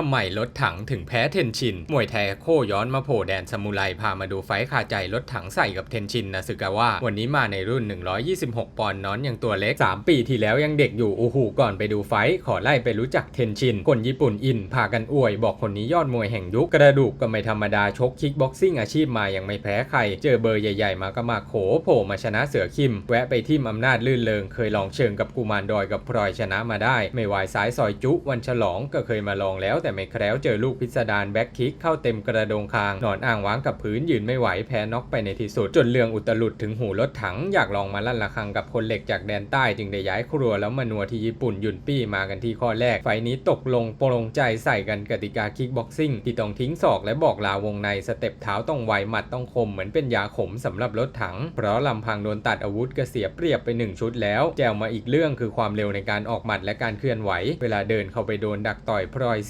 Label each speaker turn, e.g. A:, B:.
A: ทำไมรถถังถึงแพ้เทนชิน มวยแทโคย้อนมาโผแดนซามูไรพามาดูไฟคาใจรถถังใส่กับเทนชินนะสึกาว่าวันนี้มาในรุ่น 126 ปอนด์น้อนยังตัวเล็ก 3 ปีที่แล้วยังเด็กอยู่โอ้โหก่อนไปดูไฟขอไล่ไปรู้จักเทนชิน คนญี่ปุ่นอิน พากันอวย บอกคนนี้ยอดมวยแห่งยุคกระดูกก็ไม่ธรรมดาชกคิกบ็อกซิ่งอาชีพมายังไม่แพ้ใคร เจอเบอร์ใหญ่ๆ มาก็มาโขโผมาชนะเสือคิม แวะไปที่อำนาจลื่นเริงเคยลองเชิงกับกุมารดอยกับพลอยชนะมาได้ ไม่วายซ้ายซอยจุวันฉลองก็เคยมาลองแล้วแต่แต่ไม่แคล้วเจอลูกพิสดารแบ็คคิกเข้าเต็มกระโดงคาง นอนอ่างว้างกับพื้นยืนไม่ไหวแพ้น็อกไปในที่สุด จนเรื่องอุตลุดถึงหูรถถังอยากลองมาลั่นระฆังกับคนเหล็กจากแดนใต้จึงได้ย้ายครัวแล้วมานัวที่ญี่ปุ่นหยุนปี้มากันที่ข้อแรก ไฟนี้ตกลงโปรงใจใส่กันกติกาคิกบ็อกซิ่งที่ต้องทิ้งศอกและบอกลาวงในสเต็ปเท้าต้องไวหมัดต้องคมเหมือนเป็นยาขมสำหรับรถถัง เพราะลำพังโดนตัดอาวุธก็เสียเปรียบไปหนึ่งชุดแล้วแจวมาอีกเรื่องคือความเร็วในการออกหมัดและการเคลื่อนไหว เวลาเดินเข้าไปโดนดักต่อยพลอย